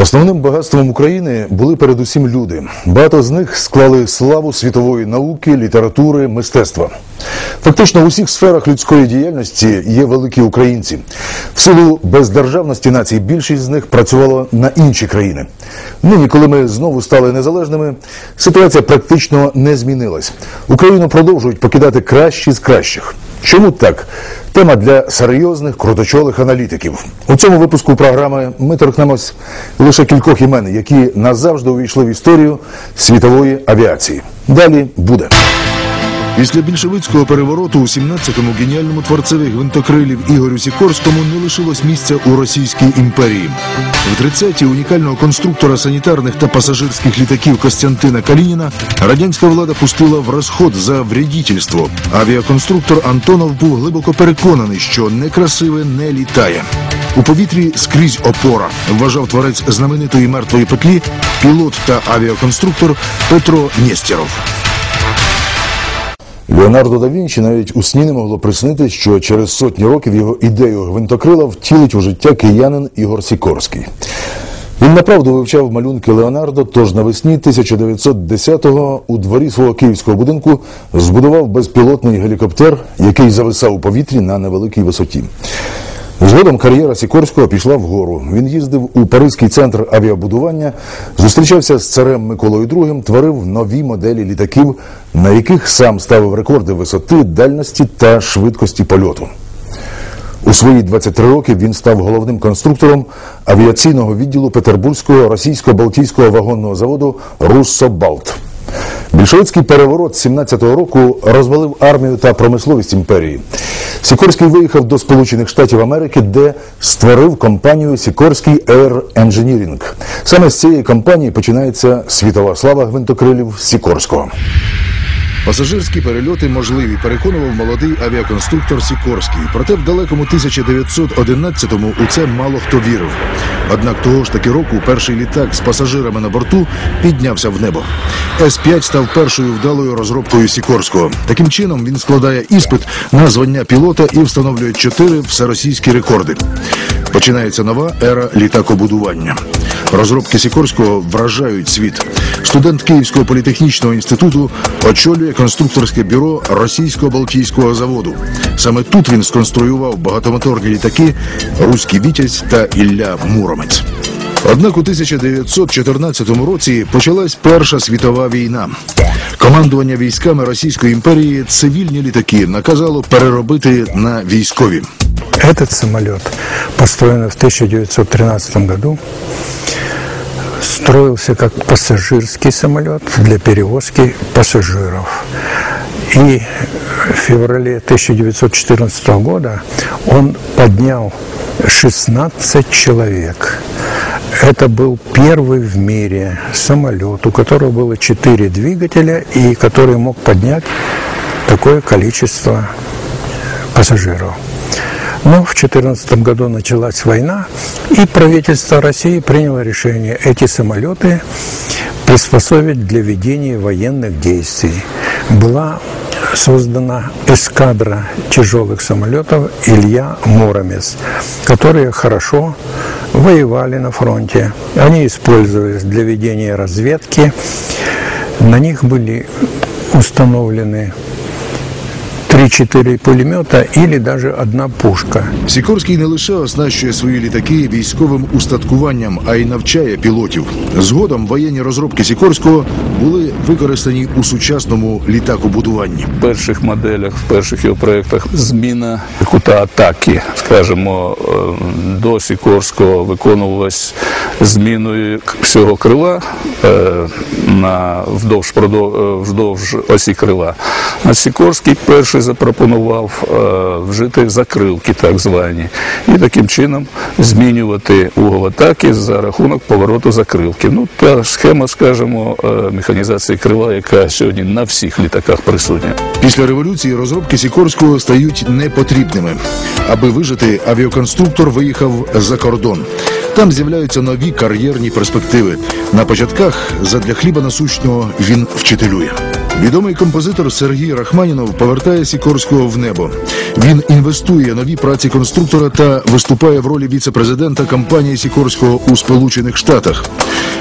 Основним багатством України були передусім люди. Багато з них склали славу світової науки, літератури, мистецтва. Фактично в усіх сферах людської діяльності є великі українці. В силу бездержавності націй більшість з них працювала на інші країни. Нині, коли ми знову стали незалежними, ситуація практично не змінилась. Україну продовжують покидати кращі з кращих. Чому так? Тема для серйозних круточолих аналітиків. У цьому випуску програми ми торкнемось лише кількох імен, які назавжди увійшли в історію світової авіації. Далі буде. Після більшовицького перевороту у 17-му геніальному творцеві гвинтокрилів Ігорю Сікорському не лишилось місця у Російській імперії. В 30-ті унікального конструктора санітарних та пасажирських літаків Костянтина Калініна радянська влада пустила в розход за вредительство. Авіаконструктор Антонов був глибоко переконаний, що некрасиве не літає. У повітрі скрізь опора, вважав творець знаменитої мертвої петлі, пілот та авіаконструктор Петро Нєстєров. Леонардо да Вінчі навіть у сні не могло приснити, що через сотні років його ідею гвинтокрила втілить у життя киянин Ігор Сікорський. Він направду вивчав малюнки Леонардо, тож навесні 1910-го у дворі свого київського будинку збудував безпілотний гелікоптер, який зависав у повітрі на невеликій висоті. Згодом кар'єра Сікорського пішла вгору. Він їздив у Паризький центр авіабудування, зустрічався з царем Миколою II, творив нові моделі літаків, на яких сам ставив рекорди висоти, дальності та швидкості польоту. У свої 23 роки він став головним конструктором авіаційного відділу Петербурзького російсько-балтійського вагонного заводу «Руссобалт». Більшовицький переворот 17-го року розвалив армію та промисловість імперії. Сікорський виїхав до Сполучених Штатів Америки, де створив компанію Сікорський Air Engineering. Саме з цієї компанії починається світова слава гвинтокрилів Сікорського. Пасажирські перельоти можливі, переконував молодий авіаконструктор Сікорський. Проте в далекому 1911-му у це мало хто вірив. Однак того ж таки року перший літак з пасажирами на борту піднявся в небо. С-5 став першою вдалою розробкою Сікорського. Таким чином він складає іспит на звання пілота і встановлює чотири всеросійські рекорди. Починається нова ера літакобудування. Розробки Сікорського вражають світ. Студент Київського політехнічного інституту очолює конструкторське бюро російсько-балтійського заводу. Саме тут він сконструював багатомоторні літаки Руський Вітязь та Ілля Муромець. Однак у 1914 році почалась Перша світова війна. Командування військами Російської імперії цивільні літаки наказало переробити на військові. Этот самолет, построенный в 1913 году, строился как пассажирский самолет для перевозки пассажиров. И в феврале 1914 года он поднял 16 человек. Это был первый в мире самолет, у которого было 4 двигателя и который мог поднять такое количество пассажиров. Но в 2014 году началась война, и правительство России приняло решение эти самолеты приспособить для ведения военных действий. Была создана эскадра тяжелых самолетов Илья Муромец, которые хорошо воевали на фронте. Они использовались для ведения разведки. На них были установлены 3-4 пулемета или даже одна пушка. Сікорський не лише оснащує свої літаки військовим устаткуванням, а й навчає пілотів. Згодом воєнні розробки Сікорського були використані у сучасному літакобудуванні. В перших моделях, в перших його проєктах зміна кута атаки, скажімо, е, до Сікорського виконувалась зміною всього крила е, на вдовж, е, осі крила. А Сікорський перший запропонував вжити закрилки, так звані, і таким чином змінювати угол атаки за рахунок повороту закрилки. Ну та схема, скажімо, е, механізації крила, яка сьогодні на всіх літаках присутня. Після революції розробки Сікорського стають непотрібними. Аби вижити, авіаконструктор виїхав за кордон. Там з'являються нові кар'єрні перспективи. На початках задля хліба насущного він вчителює. Відомий композитор Сергій Рахманінов повертає Сікорського в небо. Він інвестує нові праці конструктора та виступає в ролі віце-президента компанії Сікорського у Сполучених Штатах.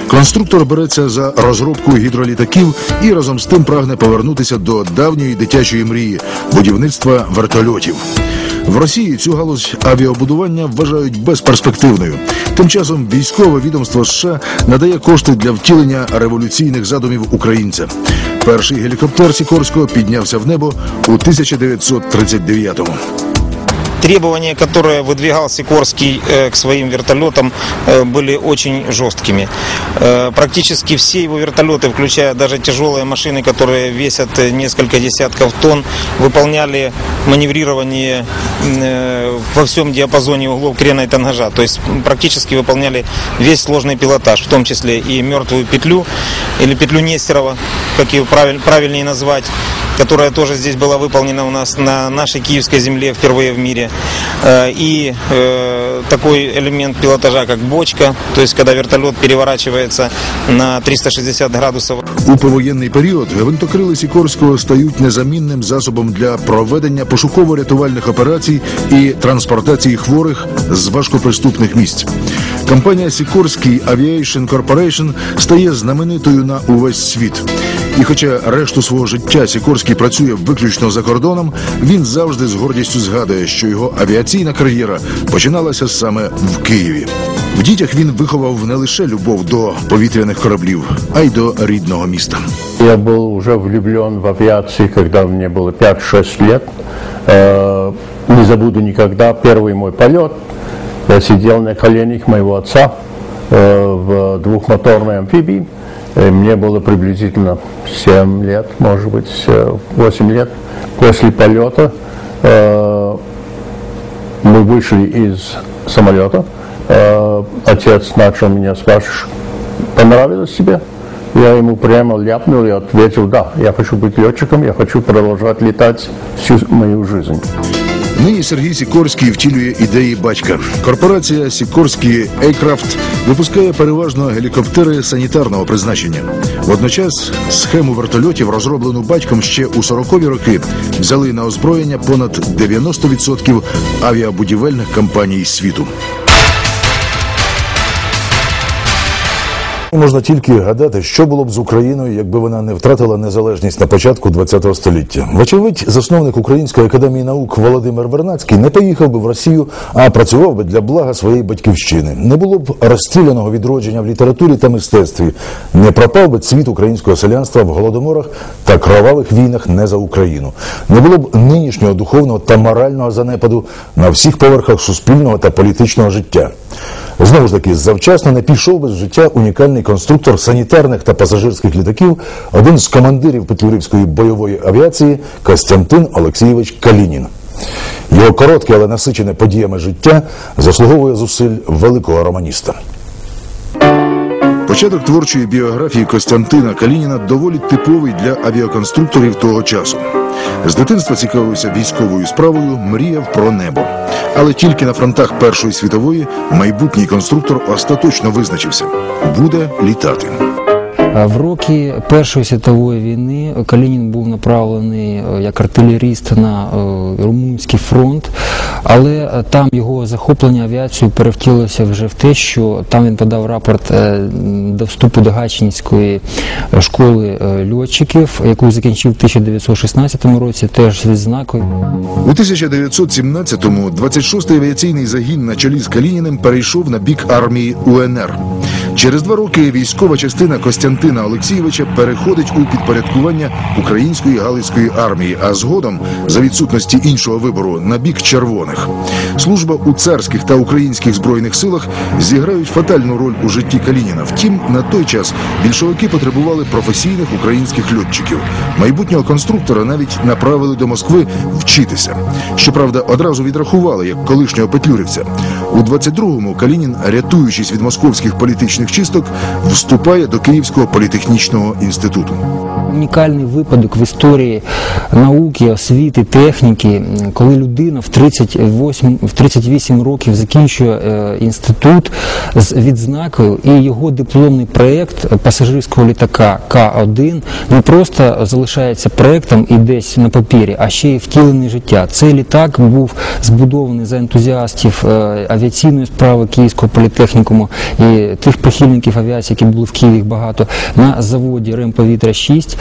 Конструктор береться за розробку гідролітаків і разом з тим прагне повернутися до давньої дитячої мрії будівництва вертольотів. В Росії цю галузь авіабудування вважають безперспективною. Тим часом військове відомство США надає кошти для втілення революційних задумів українця. Перший гелікоптер Сікорського піднявся в небо у 1939-му. Требования, которые выдвигал Сикорский э, к своим вертолетам, э, были очень жесткими. Э, Практически все его вертолеты, включая даже тяжелые машины, которые весят несколько десятков тонн, выполняли маневрирование во всем диапазоне углов крена и тангажа. То есть практически выполняли весь сложный пилотаж, в том числе и мертвую петлю или петлю Нестерова, как ее правиль- правильнее назвать которая тоже здесь была выполнена у нас на нашей киевской земле впервые в мире. Э, И э, такой элемент пилотажа, как бочка, то есть когда вертолет переворачивается на 360 градусов. У повоєнний період гвинтокрили Сікорського стають незамінним засобом для проведення пошуково-рятувальних операцій і транспортації хворих з важкоприступних місць. Компанія Сікорський Aviation Corporation стає знаменитою на увесь світ. І хоча решту свого життя Сікорський працює виключно за кордоном, він завжди з гордістю згадує, що його авіаційна кар'єра починалася саме в Києві. В дітях він виховав не лише любов до повітряних кораблів, а й до рідного міста. Я был уже влюблен в авиацию, когда мне было 5-6 лет. Э, Не забуду никогда первый мой полет. Я сидел на коленях моего отца э, в двухмоторной амфибии. Э, Мне было приблизительно 7 лет, может быть, э, 8 лет. После полета э, мы вышли из самолета. Э, Отец начал меня спрашивать, понравилось тебе? Я ему прямо ляпнул и ответил, да, я хочу быть летчиком, я хочу продолжать летать всю мою жизнь. Нині Сергій Сікорський втілює ідеї батька. Корпорація Сікорський Ейкрафт випускає переважно гелікоптери санітарного призначення. Водночас схему вертольотів, розроблену батьком ще у 40-ві роки, взяли на озброєння понад 90% авіабудівельних компаній світу. Можна тільки гадати, що було б з Україною, якби вона не втратила незалежність на початку ХХ століття. Вочевидь, засновник Української академії наук Володимир Вернацький не поїхав би в Росію, а працював би для блага своєї батьківщини. Не було б розстріляного відродження в літературі та мистецтві, не пропав би цвіт українського селянства в голодоморах та кровавих війнах не за Україну. Не було б нинішнього духовного та морального занепаду на всіх поверхах суспільного та політичного життя. Знову ж таки, завчасно не пішов би з життя унікальний конструктор санітарних та пасажирських літаків, один з командирів Петлюрівської бойової авіації Костянтин Олексійович Калінін. Його коротке, але насичене подіями життя заслуговує зусиль великого романіста. Початок творчої біографії Костянтина Калініна доволі типовий для авіаконструкторів того часу. З дитинства цікавився військовою справою, мріяв про небо. Але тільки на фронтах Першої світової майбутній конструктор остаточно визначився буде літати. В роки Першої світової війни Калінін був направлений е, як артилеріст на е, Румунський фронт, але е, там його захоплення авіацією перевтілося вже в те, що там він подав рапорт е, до вступу до Гатчинської школи е, льотчиків, яку закінчив в 1916 році, теж з відзнакою. У 1917-му 26-й авіаційний загін на чолі з Калініним перейшов на бік армії УНР. Через два роки військова частина Костянтина Олексійовича переходить у підпорядкування української галицької армії, а згодом, за відсутності іншого вибору, на бік червоних. Служба у царських та українських збройних силах зіграють фатальну роль у житті Калініна. Втім, на той час більшовики потребували професійних українських льотчиків. Майбутнього конструктора навіть направили до Москви вчитися. Щоправда, одразу відрахували як колишнього петлюрівця. У 22-му Калінін, рятуючись від московських політичних чисток, вступає до Київського політехнічного інституту. Унікальний випадок в історії науки, освіти, техніки, коли людина в 38, в 38 років закінчує е, інститут з відзнакою, і його дипломний проєкт пасажирського літака К-1 не просто залишається проєктом і десь на папірі, а ще й втілений життя. Цей літак був збудований за ентузіастів е, авіаційної справи Київського політехнікуму і тих прихильників авіації, які були в Києві багато, на заводі Ремповітря 6.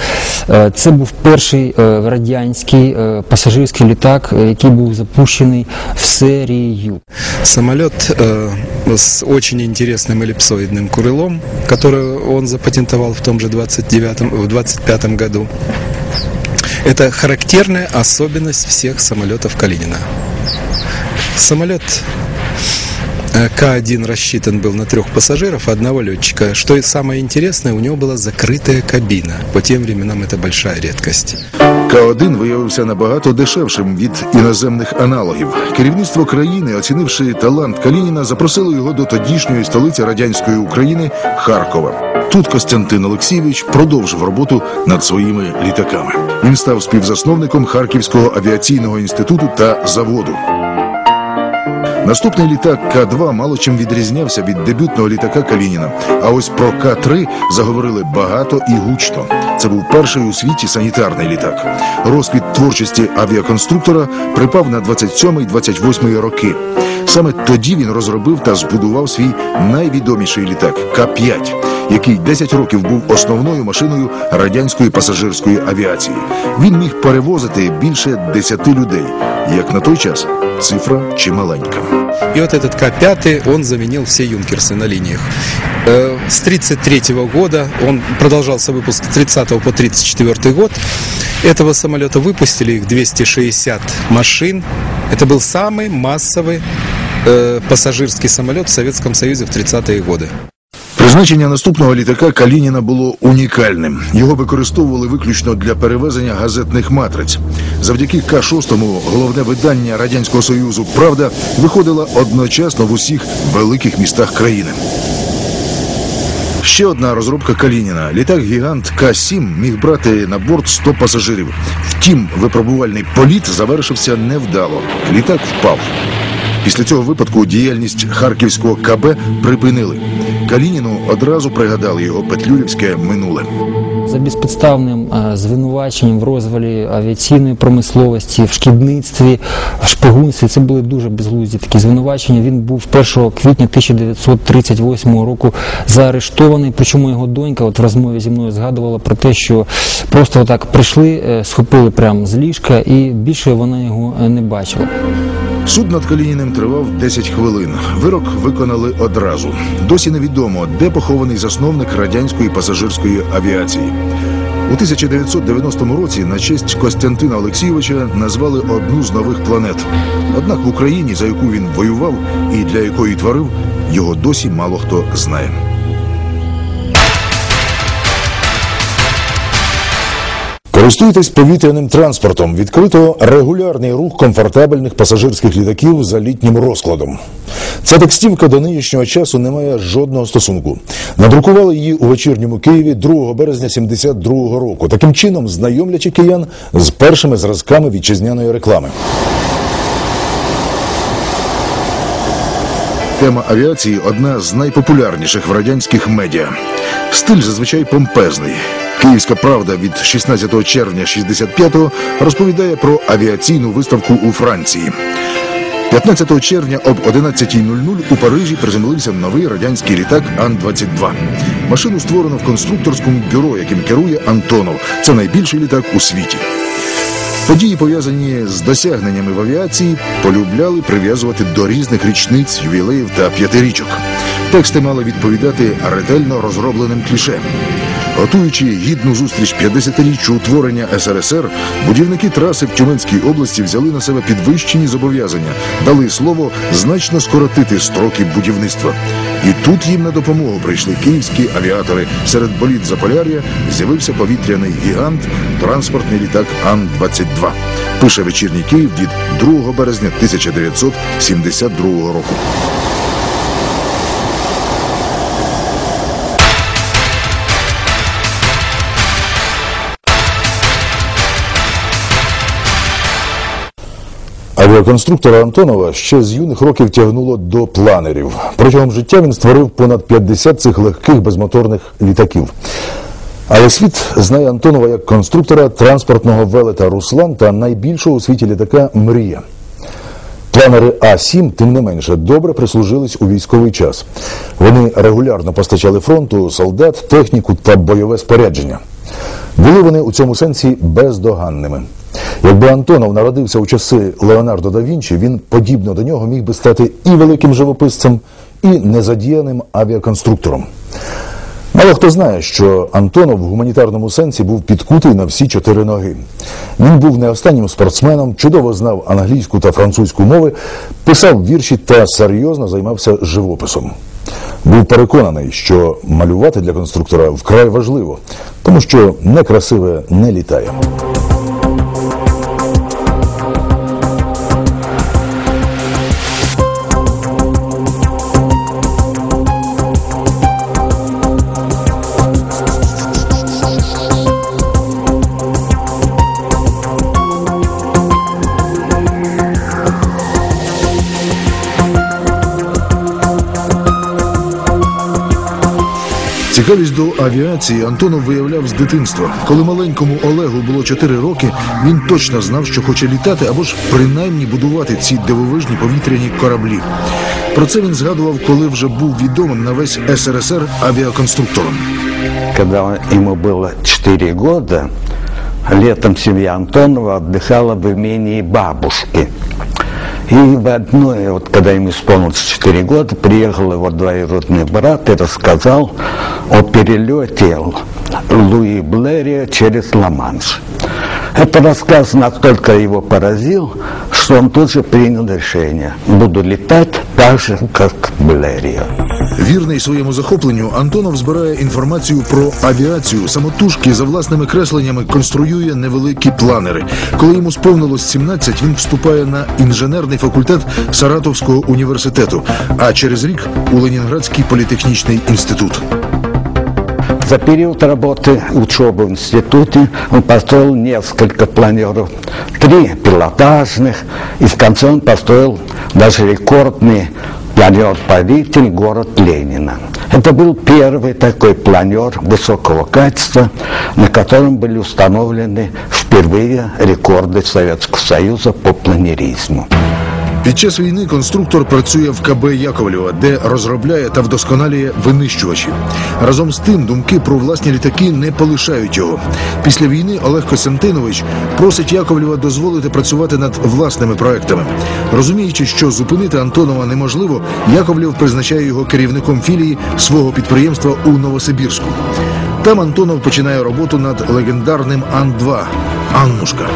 Е, Це був перший е, радянський е, пасажирський літак, е, який був запущений в серію. Самолет э, с очень интересным эллипсоидным крылом, который он запатентовал в том же 29 в 25 году. Это характерная особенность всех самолетов Калинина. Самолет э, К-1 рассчитан был на трех пассажиров, одного летчика. Что и самое интересное, у него была закрытая кабина. По тем временам это большая редкость. К-1 виявився набагато дешевшим від іноземних аналогів. Керівництво країни, оцінивши талант Калініна, запросило його до тодішньої столиці радянської України Харкова. Тут Костянтин Олексійович продовжив роботу над своїми літаками. Він став співзасновником Харківського авіаційного інституту та заводу. Наступний літак К-2 мало чим відрізнявся від дебютного літака Калініна. А ось про К-3 заговорили багато і гучно. Це був перший у світі санітарний літак. Розквіт творчості авіаконструктора припав на 27-28 роки. Саме тоді він розробив та збудував свій найвідоміший літак К-5, який 10 років був основною машиною радянської пасажирської авіації. Він міг перевозити більше 10 людей. Як на той час, цифра чималенька. И вот этот К-5, он заменил все юнкерсы на линиях. Э, С 1933 года, он продолжался выпуск с 30 по 1934 год. Этого самолета выпустили их 260 машин. Это был самый массовый э, пассажирский самолет в Советском Союзе в 30-е годы. Призначення наступного літака Калініна було унікальним. Його використовували виключно для перевезення газетних матриць. Завдяки К-6 головне видання Радянського Союзу Правда виходило одночасно в усіх великих містах країни. Ще одна розробка Калініна. Літак гігант К-7 міг брати на борт 100 пасажирів. Втім, випробувальний політ завершився невдало. Літак впав. Після цього випадку діяльність харківського КБ припинили. Калініну одразу пригадали його петлюрівське минуле. За безпідставним е, звинуваченням в розвалі авіаційної промисловості, в шкідництві, в шпигунстві. Це були дуже безглузді такі звинувачення. Він був 1 квітня 1938 року заарештований. Причому його донька от в розмові зі мною згадувала про те, що просто отак прийшли, е, схопили прямо з ліжка, і більше вона його е, не бачила. Суд над Калініним тривав 10 хвилин. Вирок виконали одразу. Досі невідомо, де похований засновник радянської пасажирської авіації. У 1990 році на честь Костянтина Олексійовича назвали одну з нових планет. Однак в Україні, за яку він воював і для якої творив, його досі мало хто знає. Користуйтесь повітряним транспортом. Відкрито регулярний рух комфортабельних пасажирських літаків за літнім розкладом. Ця текстівка до нинішнього часу не має жодного стосунку. Надрукували її у вечірньому Києві 2 березня 72 року. Таким чином, знайомлячи киян з першими зразками вітчизняної реклами. Тема авіації одна з найпопулярніших в радянських медіа. Стиль зазвичай помпезний. Київська правда від 16 червня 65-го розповідає про авіаційну виставку у Франції. 15 червня об 11.00 у Парижі приземлився новий радянський літак Ан-22. Машину створено в конструкторському бюро, яким керує Антонов. Це найбільший літак у світі. Події, пов'язані з досягненнями в авіації, полюбляли прив'язувати до різних річниць, ювілеїв та п'ятирічок. Тексти мали відповідати ретельно розробленим кліше. Готуючи гідну зустріч 50-річчю утворення СРСР, будівники траси в Тюменській області взяли на себе підвищені зобов'язання, дали слово значно скоротити строки будівництва. І тут їм на допомогу прийшли київські авіатори. Серед боліт Заполяр'я з'явився повітряний гігант, транспортний літак Ан-22. Пише вечірній Київ від 2 березня 1972 року. Авіаконструктора Антонова ще з юних років тягнуло до планерів. Протягом життя він створив понад 50 цих легких безмоторних літаків. Але світ знає Антонова як конструктора транспортного велета Руслан та найбільшого у світі літака Мрія. Планери А-7, тим не менше, добре прислужились у військовий час. Вони регулярно постачали фронту солдат, техніку та бойове спорядження. Були вони у цьому сенсі бездоганними. Якби Антонов народився у часи Леонардо да Вінчі, він подібно до нього міг би стати і великим живописцем, і незадіяним авіаконструктором. Мало хто знає, що Антонов в гуманітарному сенсі був підкутий на всі чотири ноги. Він був не останнім спортсменом, чудово знав англійську та французьку мови, писав вірші та серйозно займався живописом. Був переконаний, що малювати для конструктора вкрай важливо, тому що некрасиве не літає. Цікавість до авіації Антонов виявляв з дитинства. Коли маленькому Олегу було 4 роки, він точно знав, що хоче літати або ж принаймні будувати ці дивовижні повітряні кораблі. Про це він згадував, коли вже був відомим на весь СРСР авіаконструктором. Когда ему было 4 года, летом семья Антонова отдыхала в имении бабушки. И в одной, вот когда ему исполнилось 4 года, приехал его двоюродный брат и рассказал о перелете Луи Блэрия через Ла-Манш. Этот рассказ настолько его поразил, что он тут же принял решение. Буду летать так же, как Блэрия. Вірний своєму захопленню, Антонов збирає інформацію про авіацію, самотужки за власними кресленнями конструює невеликі планери. Коли йому сповнилось 17, він вступає на інженерний факультет Саратовського університету, а через рік у Ленінградський політехнічний інститут. За период работы учебы в институте он построил несколько планеров, три пилотажных, и в конце он построил даже рекордный планер-правитель город Ленина. Это был первый такой планер высокого качества, на котором были установлены впервые рекорды Советского Союза по планеризму. Під час війни конструктор працює в КБ Яковлєва, де розробляє та вдосконалює винищувачі. Разом з тим, думки про власні літаки не полишають його. Після війни Олег Костянтинович просить Яковлєва дозволити працювати над власними проектами. Розуміючи, що зупинити Антонова неможливо, Яковлєв призначає його керівником філії свого підприємства у Новосибірську. Там Антонов починає роботу над легендарним Ан-2 Аннушка.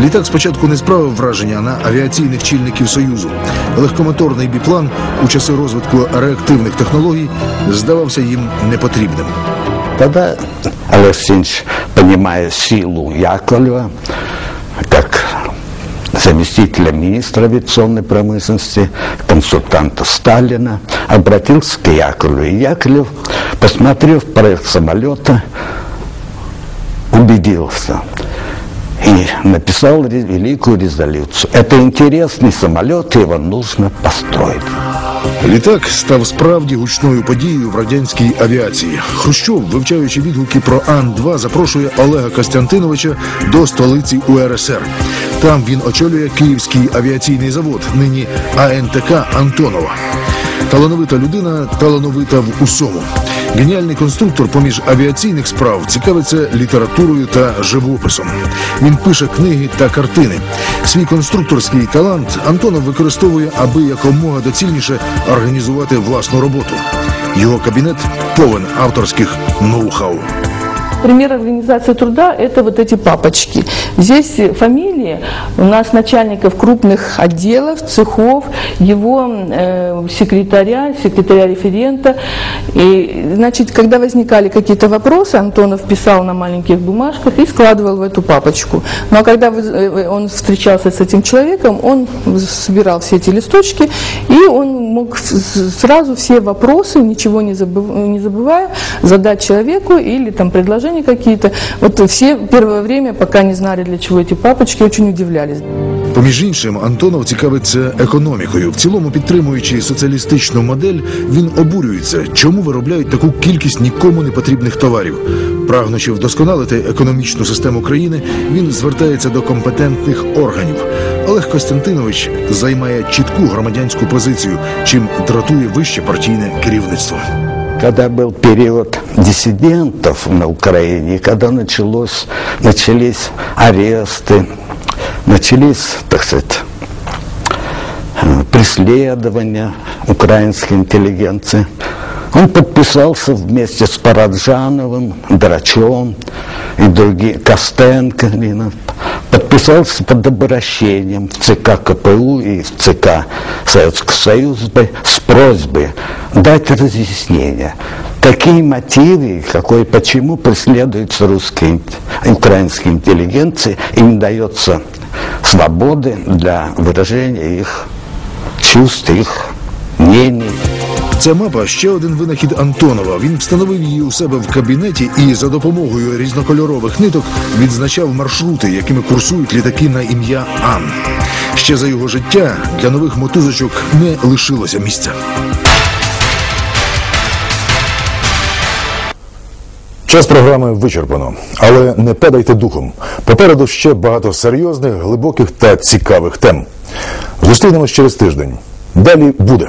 Літак спочатку не справив враження на авіаційних чільників Союзу. Легкомоторний біплан у часи розвитку реактивних технологій здавався їм непотрібним. Тогда Олег Сенович, понимая силу Яковлева, как заместителя министра авиационной промышленности, консультанта Сталина, обратился к Яковлеву. И Яковлев, посмотрев проект самолета, убедился и написал великую резолюцию. Это интересный самолет, его нужно построить. Літак став справді гучною подією в радянській авіації. Хрущов, вивчаючи відгуки про Ан-2, запрошує Олега Костянтиновича до столиці УРСР. Там він очолює Київський авіаційний завод, нині АНТК Антонова. Талановита людина, талановита в усьому. Геніальний конструктор поміж авіаційних справ цікавиться літературою та живописом. Він пише книги та картини. Свій конструкторський талант Антонов використовує, аби якомога доцільніше організувати власну роботу. Його кабінет повен авторських ноу-хау. Пример организации труда – это вот эти папочки. Здесь фамилии у нас начальников крупных отделов, цехов, его э, секретаря, секретаря-референта. И, значит, когда возникали какие-то вопросы, Антонов писал на маленьких бумажках и складывал в эту папочку. Ну а когда э, он встречался с этим человеком, он собирал все эти листочки, и он мог сразу все вопросы, ничего не, не забывая, задать человеку или там предложения какие-то. Вот все первое время, пока не знали, для чего эти папочки, очень удивлялись. Поміж іншим, Антонов цікавиться економікою. В цілому, підтримуючи соціалістичну модель, він обурюється, чому виробляють таку кількість нікому не потрібних товарів. Прагнучи вдосконалити економічну систему країни, він звертається до компетентних органів. Олег Костянтинович займає чітку громадянську позицію, чим дратує вище партійне керівництво. Когда был период диссидентов на Украине, когда началось, начались аресты, начались, так сказать, э, преследования украинской интеллигенции, он подписался вместе с Параджановым, Драчом и другими, Костенко, Нина, подписался под обращением в ЦК КПУ и в ЦК Советского Союза с просьбой дать разъяснение, какие мотивы, какой, почему преследуются русские, украинские интеллигенции и не дается свободы для выражения их чувств, их мнений. Ця мапа ще один винахід Антонова. Він встановив її у себе в кабінеті і за допомогою різнокольорових ниток відзначав маршрути, якими курсують літаки на ім'я Ан. Ще за його життя для нових мотузочок не лишилося місця. Час програми вичерпано, але не падайте духом. Попереду ще багато серйозних, глибоких та цікавих тем. Зустрінемось через тиждень. Далі буде.